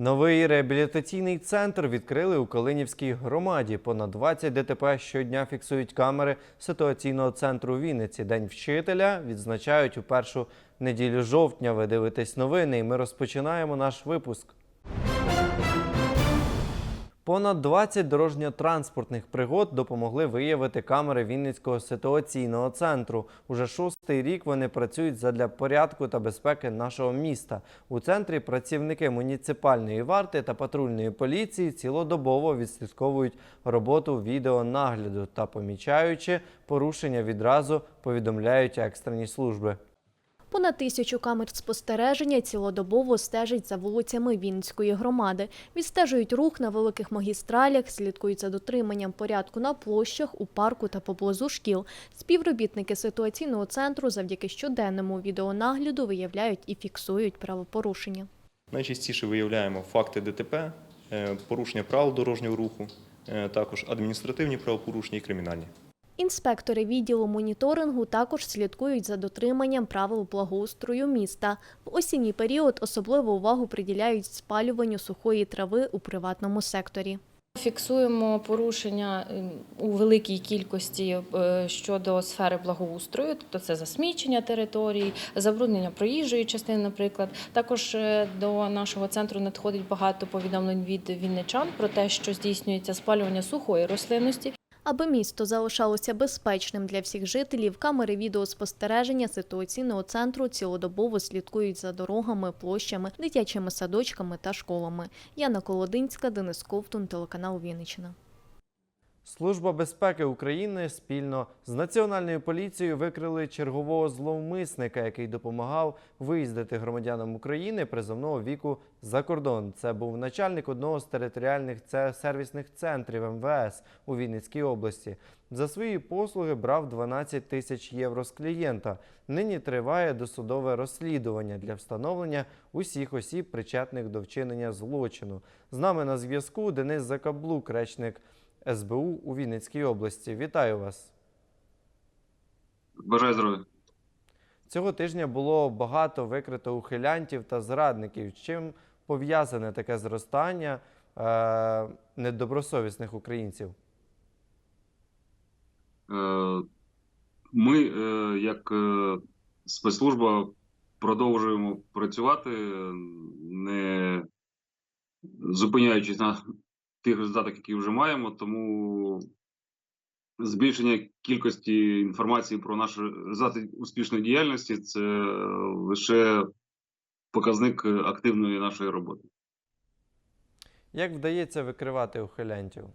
Новий реабілітаційний центр відкрили у Калинівській громаді. Понад 20 ДТП щодня фіксують камери ситуаційного центру Вінниці. День вчителя відзначають у першу неділю жовтня. Ви дивитесь новини, і ми розпочинаємо наш випуск. Понад 20 дорожньо-транспортних пригод допомогли виявити камери Вінницького ситуаційного центру. Уже шостий рік вони працюють задля порядку та безпеки нашого міста. У центрі працівники муніципальної варти та патрульної поліції цілодобово відслідковують роботу відеонагляду та, помічаючи порушення, відразу повідомляють екстрені служби. Понад тисячу камер спостереження цілодобово стежать за вулицями Вінницької громади. Відстежують рух на великих магістралях, слідкують за дотриманням порядку на площах, у парку та поблизу шкіл. Співробітники ситуаційного центру завдяки щоденному відеонагляду виявляють і фіксують правопорушення. Найчастіше виявляємо факти ДТП, е, порушення правил дорожнього руху, е, також адміністративні правопорушення і кримінальні. Інспектори відділу моніторингу також слідкують за дотриманням правил благоустрою міста. В осінній період особливу увагу приділяють спалюванню сухої трави у приватному секторі. Фіксуємо порушення ем, у великій кількості е, щодо сфери благоустрою, тобто це засмічення територій, забруднення проїжджої частини, наприклад. Також е, до нашого центру надходить багато повідомлень від вінничан про те, що здійснюється спалювання сухої рослинності. Аби місто залишалося безпечним для всіх жителів, камери відеоспостереження ситуаційного центру цілодобово слідкують за дорогами, площами, дитячими садочками та школами. Яна Колодинська, Денис Ковтун, телеканал Вінниччина. Служба безпеки України спільно з Національною поліцією викрили чергового зловмисника, який допомагав виїздити громадянам України призовного віку за кордон. Це був начальник одного з територіальних сервісних центрів МВС у Вінницькій області. За свої послуги брав 12 тисяч євро з клієнта. Нині триває досудове розслідування для встановлення усіх осіб, причетних до вчинення злочину. З нами на зв'язку Денис Закаблук, речник СБУ у Вінницькій області. Вітаю вас! Бажаю здоров'я. Цього тижня було багато викрито ухилянтів та зрадників. Чим пов'язане таке зростання е, недобросовісних українців? Е, Ми, е, як е, спецслужба, продовжуємо працювати, не зупиняючись на тих результатах, які вже маємо. Тому збільшення кількості інформації про наші результати успішної діяльності це лише показник активної нашої роботи. Як вдається викривати ухилянтів? Е,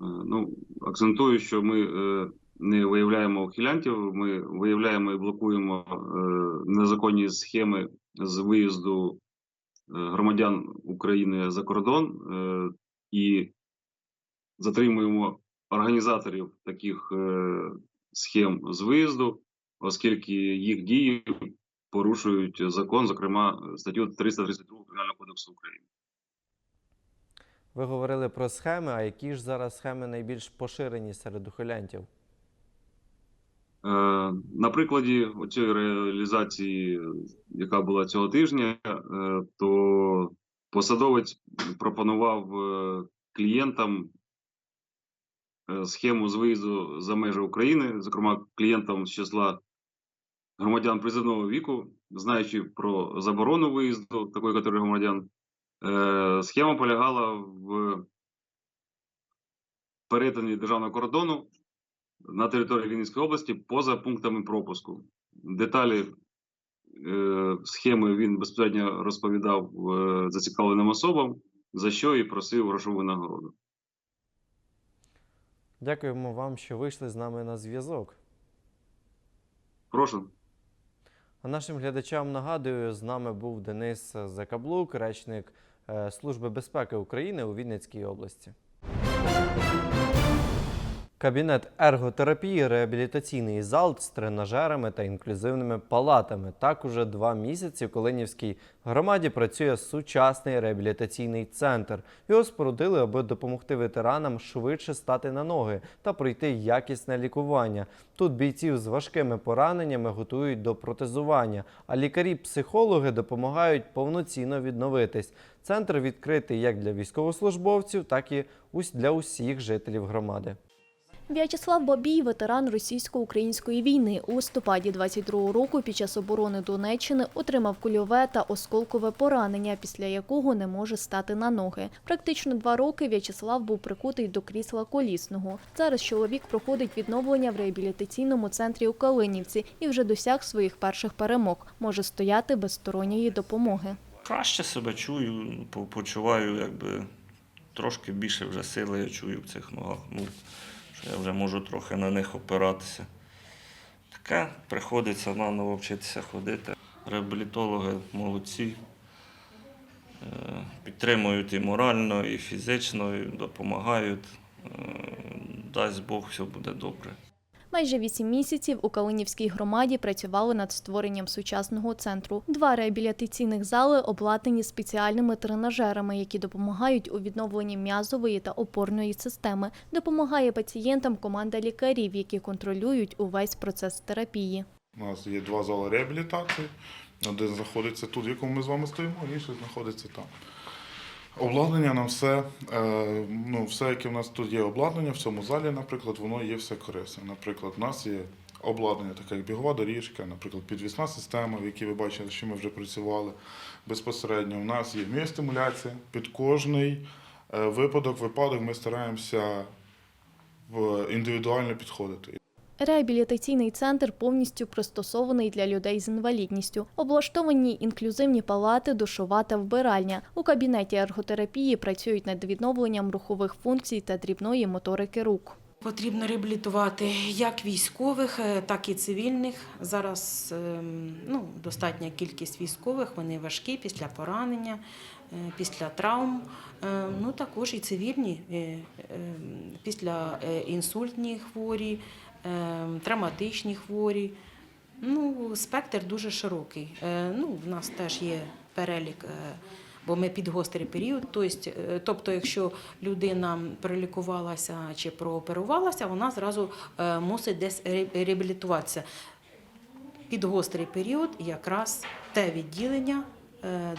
Ну, акцентую, що ми е, не виявляємо ухилянтів, ми виявляємо і блокуємо е, незаконні схеми з виїзду громадян України за кордон е, і затримуємо організаторів таких е, схем з виїзду, оскільки їх дії порушують закон, зокрема статтю 332 Кримінального кодексу України. Ви говорили про схеми, а які ж зараз схеми найбільш поширені серед ухилянтів? Е, На прикладі цієї реалізації, яка була цього тижня, е, то посадовець пропонував е, клієнтам схему з виїзду за межі України, зокрема клієнтам з числа громадян призовного віку, знаючи про заборону виїзду такої категорії громадян, схема полягала в перетині державного кордону на території Вінницької області поза пунктами пропуску. Деталі е, схеми він безпосередньо розповідав е, зацікавленим особам, за що і просив грошову нагороду. Дякуємо вам, що вийшли з нами на зв'язок. Прошу. А нашим глядачам нагадую, з нами був Денис Закаблук, речник е, Служби безпеки України у Вінницькій області. Кабінет ерготерапії, реабілітаційний зал з тренажерами та інклюзивними палатами. Так уже два місяці в Калинівській громаді працює сучасний реабілітаційний центр. Його спорудили, аби допомогти ветеранам швидше стати на ноги та пройти якісне лікування. Тут бійців з важкими пораненнями готують до протезування, а лікарі-психологи допомагають повноцінно відновитись. Центр відкритий як для військовослужбовців, так і для усіх жителів громади. В'ячеслав Бабій, ветеран російсько-української війни, у листопаді 22-го року під час оборони Донеччини отримав кульове та осколкове поранення, після якого не може стати на ноги. Практично два роки В'ячеслав був прикутий до крісла колісного. Зараз чоловік проходить відновлення в реабілітаційному центрі у Калинівці і вже досяг своїх перших перемог. Може стояти без сторонньої допомоги. краще себе чую, почуваю, якби трошки більше вже сили я чую в цих ногах. Ну, я вже можу трохи на них опиратися. Таке приходиться наново вчитися ходити. Реабілітологи молодці. Е, Підтримують і морально, і фізично, і допомагають. Е, Дасть Бог, все буде добре. Майже вісім місяців у Калинівській громаді працювали над створенням сучасного центру. Два реабілітаційних зали обладнані спеціальними тренажерами, які допомагають у відновленні м'язової та опорної системи. Допомагає пацієнтам команда лікарів, які контролюють увесь процес терапії. У нас є два зали реабілітації. Один знаходиться тут, в якому ми з вами стоїмо, інший знаходиться там. Обладнання нам все, е, ну, все, яке в нас тут є обладнання, в цьому залі, наприклад, воно є все корисне. Наприклад, у нас є обладнання, таке як бігова доріжка, наприклад, підвісна система, в якій ви бачили, що ми вже працювали безпосередньо. У нас є міостимуляція. Під кожний е, випадок, випадок ми стараємося в індивідуально підходити. Реабілітаційний центр повністю пристосований для людей з інвалідністю. Облаштовані інклюзивні палати, душова та вбиральня. У кабінеті ерготерапії працюють над відновленням рухових функцій та дрібної моторики рук. Потрібно реабілітувати як військових, е, так і цивільних. Зараз ем, ну, достатня кількість військових, вони важкі після поранення, е, після травм. Е, Ну, також і цивільні ем, після інсультні хворі, травматичні хворі. Ну, спектр дуже широкий. Е, Ну, в нас теж є перелік. е, Бо ми під гострий період, тобто, е, тобто, якщо людина пролікувалася чи прооперувалася, вона зразу мусить десь реабілітуватися. Під гострий період якраз те відділення,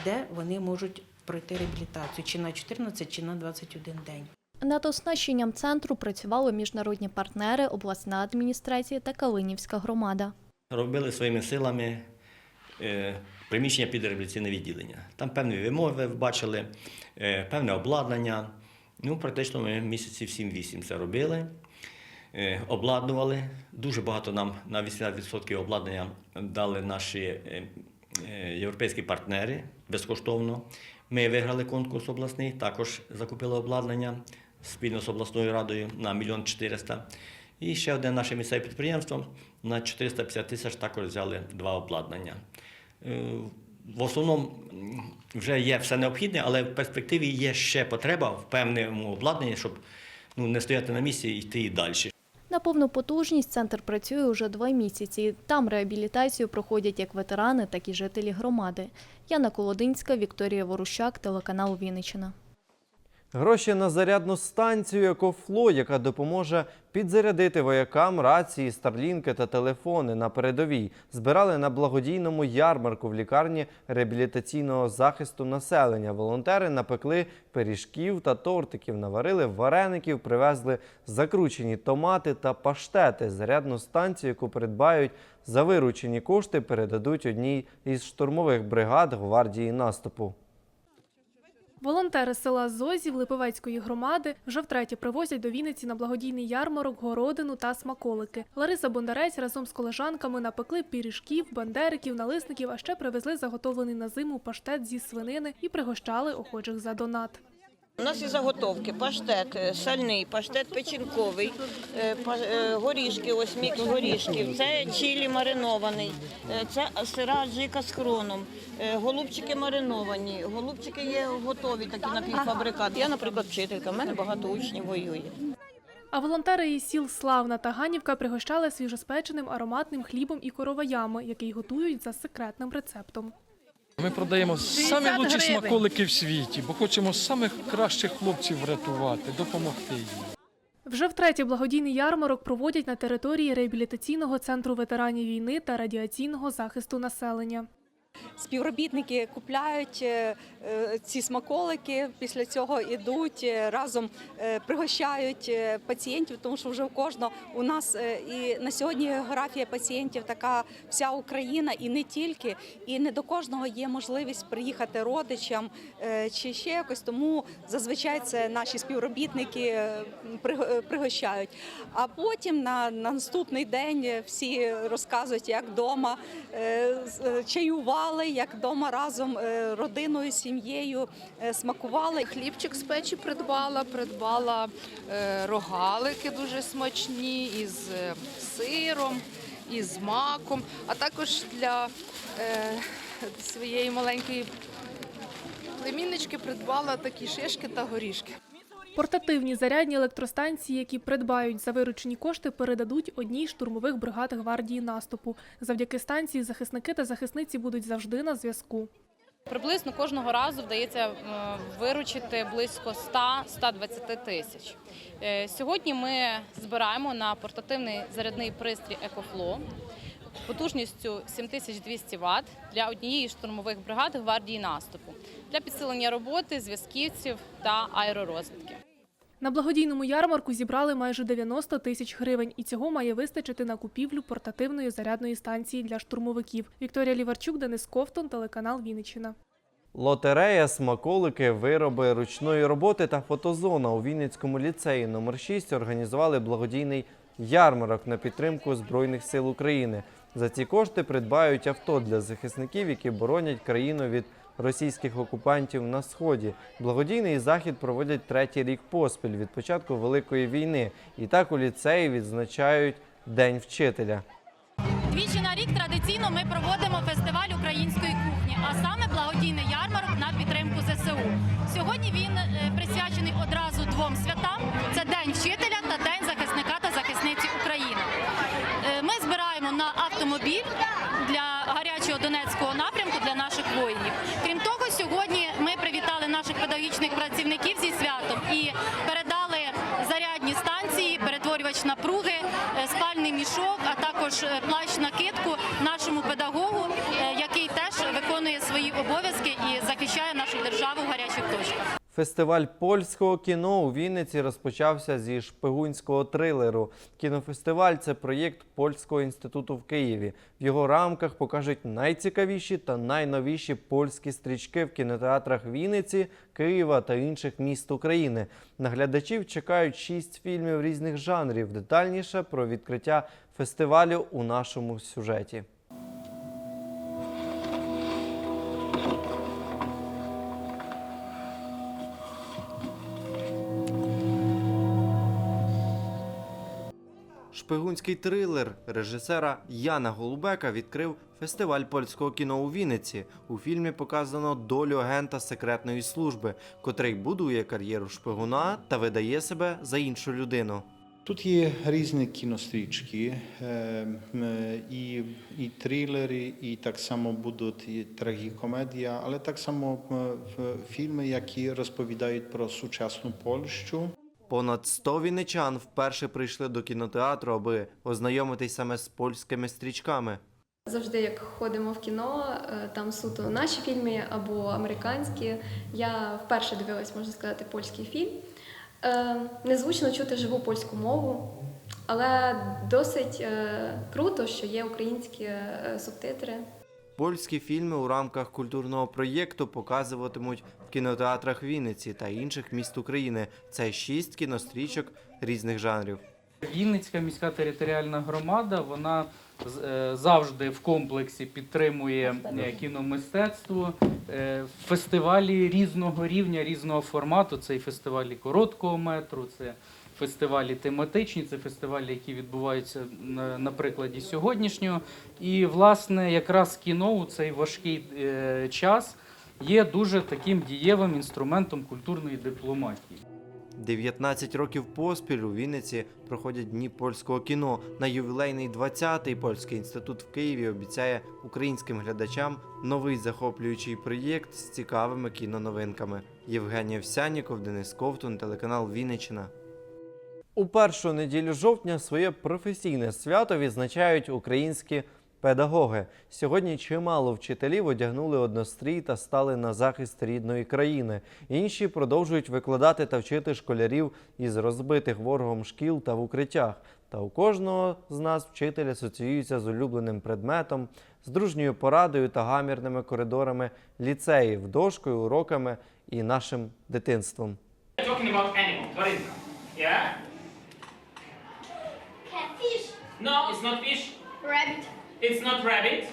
де вони можуть пройти реабілітацію чи на 14, чи на 21 день. Над оснащенням центру працювали міжнародні партнери, обласна адміністрація та Калинівська громада. робили своїми силами е, приміщення під реабілітаційне відділення. Там певні вимоги бачили, е, певне обладнання. Ну, практично ми місяців 7-8 це робили, е, обладнували. Дуже багато нам на 80% обладнання дали наші європейські партнери безкоштовно. Ми виграли конкурс обласний, також закупили обладнання спільно з обласною радою на 1 мільйон 400 і ще одне наше місцеве підприємство на 450 тисяч також взяли два обладнання. Е, В основному вже є все необхідне, але в перспективі є ще потреба в певному обладнанні, щоб ну, не стояти на місці і йти і далі. На повну потужність центр працює уже два місяці. Там реабілітацію проходять як ветерани, так і жителі громади. Яна Колодинська, Вікторія Ворущак, телеканал Вінниччина. Гроші на зарядну станцію «Екофло», яка допоможе підзарядити воякам рації, старлінки та телефони на передовій, збирали на благодійному ярмарку в лікарні реабілітаційного захисту населення. Волонтери напекли пиріжків та тортиків, наварили вареників, привезли закручені томати та паштети. Зарядну станцію, яку придбають за виручені кошти, передадуть одній із штурмових бригад гвардії наступу. Волонтери села Зозів Липовецької громади вже втретє привозять до Вінниці на благодійний ярмарок городину та смаколики. Лариса Бондарець разом з колежанками напекли пиріжків, бандериків, налисників, а ще привезли заготовлений на зиму паштет зі свинини і пригощали охочих за донат. У нас є заготовки, паштет е, сальний, паштет печінковий, е, е, горішки, ось мікс горішків, це чилі маринований, це сира аджика з хроном, голубчики мариновані, голубчики є готові, такі напівфабрикат. Я, наприклад, вчителька, в мене багато учнів воює. А волонтери із сіл Славна та Ганівка пригощали свіжоспеченим ароматним хлібом і короваями, який готують за секретним рецептом. Ми продаємо самі лучші смаколики в світі, бо хочемо самих кращих хлопців врятувати, допомогти їм. Вже втретє благодійний ярмарок проводять на території реабілітаційного центру ветеранів війни та радіаційного захисту населення. Співробітники купляють е, е, ці смаколики, після цього йдуть е, разом пригощають пацієнтів, тому що вже у кожного у нас і на сьогодні географія пацієнтів така вся Україна, і не тільки, і не до кожного є можливість приїхати родичам чи ще якось. Тому зазвичай це наші співробітники пригощають. А потім на, на наступний день всі розказують, як вдома е, е, як вдома разом е, родиною, сім'єю е, смакували. Хлібчик з печі придбала, придбала е, рогалики дуже смачні із сиром, із маком, а також для своєї маленької племіннички придбала такі шишки та горішки. Портативні зарядні електростанції, які придбають за виручені кошти, передадуть одній штурмових бригад гвардії наступу. Завдяки станції захисники та захисниці будуть завжди на зв'язку. Приблизно кожного разу вдається виручити близько 100-120 тисяч. Е, Сьогодні ми збираємо на портативний зарядний пристрій EcoFlow потужністю 7200 Вт для однієї штурмових бригад гвардії наступу для підсилення роботи зв'язківців та аеророзвідки. На благодійному ярмарку зібрали майже 90 тисяч гривень, і цього має вистачити на купівлю портативної зарядної станції для штурмовиків. Вікторія Ліварчук, Денис Ковтун, телеканал Вінниччина. Лотерея, смаколики, вироби ручної роботи та фотозона у Вінницькому ліцеї номер 6 організували благодійний ярмарок на підтримку Збройних сил України. За ці кошти придбають авто для захисників, які боронять країну від російських окупантів на сході. Благодійний захід проводять третій рік поспіль від початку Великої війни. І так у ліцеї відзначають День вчителя. Двічі на рік традиційно ми проводимо фестиваль української кухні, а саме благодійний ярмарок на підтримку ЗСУ. Сьогодні він е, присвячений одразу двом святам: це День вчителя також е, плащ накидку нашому педагогу, е, який теж виконує свої обов'язки і захищає нашу державу в гарячих точках. Фестиваль польського кіно у Вінниці розпочався зі шпигунського трилеру. Кінофестиваль це проєкт Польського інституту в Києві. В його рамках покажуть найцікавіші та найновіші польські стрічки в кінотеатрах Вінниці, Києва та інших міст України. На глядачів чекають шість фільмів різних жанрів. Детальніше про відкриття фестивалю у нашому сюжеті. Шпигунський трилер режисера Яна Голубека відкрив фестиваль польського кіно у Вінниці. У фільмі показано долю агента секретної служби, котрий будує кар'єру шпигуна та видає себе за іншу людину. Тут є різні кінострічки, е, і, і трилери, і так само будуть і трагікомедія, але так само фільми, які розповідають про сучасну Польщу. Понад 100 вінничан вперше прийшли до кінотеатру, аби ознайомитись саме з польськими стрічками. Завжди, як ходимо в кіно, е, там суто наші фільми або американські. Я вперше дивилась, можна сказати, польський фільм. Е, Незвично чути живу польську мову, але досить е, круто, що є українські субтитри. Польські фільми у рамках культурного проєкту показуватимуть кінотеатрах Вінниці та інших міст України. Це шість кінострічок різних жанрів. Вінницька міська територіальна громада вона е, завжди в комплексі підтримує е, кіномистецтво, е, фестивалі різного рівня, різного формату. Це і фестивалі короткого метру, це фестивалі тематичні, це фестивалі, які відбуваються на, прикладі сьогоднішнього. І, власне, якраз кіно у цей важкий час є дуже таким дієвим інструментом культурної дипломатії. 19 років поспіль у Вінниці проходять дні польського кіно. На ювілейний 20-й польський інститут в Києві обіцяє українським глядачам новий захоплюючий проєкт з цікавими кіноновинками. Євгенія Всяніков, Денис Ковтун, телеканал Вінниччина. У першу неділю жовтня своє професійне свято відзначають українські педагоги. Сьогодні чимало вчителів одягнули однострій та стали на захист рідної країни. Інші продовжують викладати та вчити школярів із розбитих ворогом шкіл та в укриттях. Та у кожного з нас вчитель асоціюється з улюбленим предметом, з дружньою порадою та гамірними коридорами ліцеїв, дошкою, уроками і нашим дитинством. No, it's not fish. Rabbit. It's not rabbit.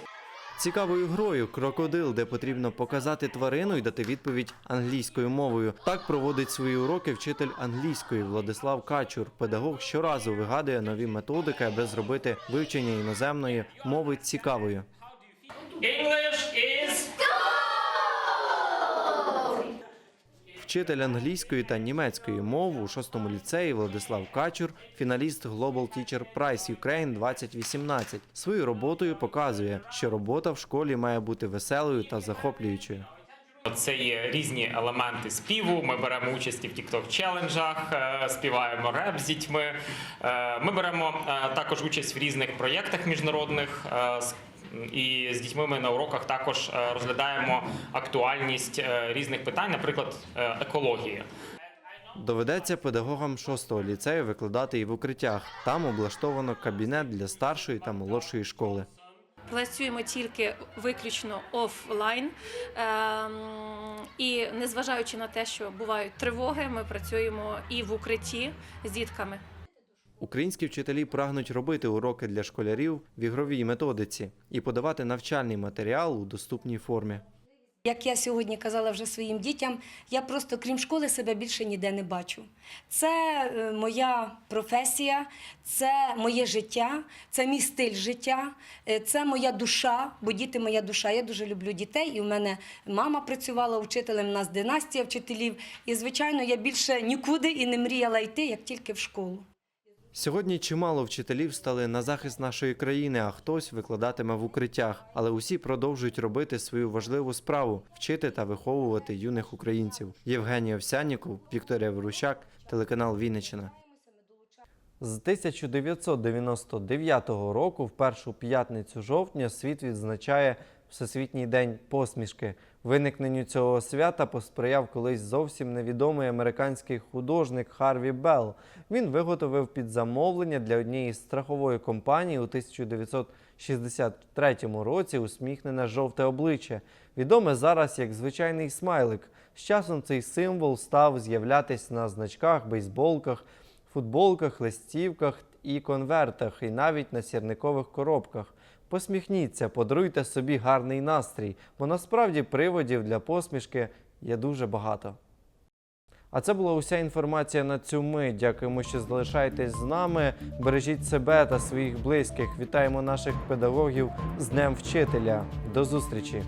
Цікавою грою крокодил, де потрібно показати тварину і дати відповідь англійською мовою. Так проводить свої уроки вчитель англійської Владислав Качур. Педагог щоразу вигадує нові методики, аби зробити вивчення іноземної мови цікавою. English is. Вчитель англійської та німецької мов у шостому ліцеї Владислав Качур, фіналіст Global Teacher Prize Ukraine 2018. Своєю роботою показує, що робота в школі має бути веселою та захоплюючою. Це є різні елементи співу. Ми беремо участь в TikTok челенджах, е, співаємо реп з дітьми. Е, Ми беремо е, також участь в різних проєктах міжнародних. І з дітьми ми на уроках також е, розглядаємо актуальність е, різних питань, наприклад, е, екології. Доведеться педагогам шостого ліцею викладати і в укриттях. Там облаштовано кабінет для старшої та молодшої школи. Працюємо тільки виключно офлайн. Ем, І незважаючи на те, що бувають тривоги, ми працюємо і в укритті з дітками. Українські вчителі прагнуть робити уроки для школярів в ігровій методиці і подавати навчальний матеріал у доступній формі. Як я сьогодні казала вже своїм дітям, я просто крім школи себе більше ніде не бачу. Це е, моя професія, це моє життя, це мій стиль життя, е, це моя душа, бо діти моя душа. Я дуже люблю дітей, і в мене мама працювала вчителем, у нас династія вчителів. І, звичайно, я більше нікуди і не мріяла йти, як тільки в школу. Сьогодні чимало вчителів стали на захист нашої країни, а хтось викладатиме в укриттях. Але усі продовжують робити свою важливу справу вчити та виховувати юних українців. Євгенія Овсянніков, Вікторія Ворущак, телеканал Вінниччина. З 1999 року, в першу п'ятницю жовтня, світ відзначає Всесвітній день посмішки. Виникненню цього свята посприяв колись зовсім невідомий американський художник Харві Белл. Він виготовив під замовлення для однієї страхової компанії у 1963 році усміхнене жовте обличчя, відоме зараз як звичайний смайлик. З часом цей символ став з'являтись на значках, бейсболках, футболках, листівках і конвертах, і навіть на сірникових коробках. Посміхніться, подаруйте собі гарний настрій, бо насправді приводів для посмішки є дуже багато. А це була уся інформація на цю мить. Дякуємо, що залишаєтесь з нами. Бережіть себе та своїх близьких. Вітаємо наших педагогів з Днем Вчителя. До зустрічі!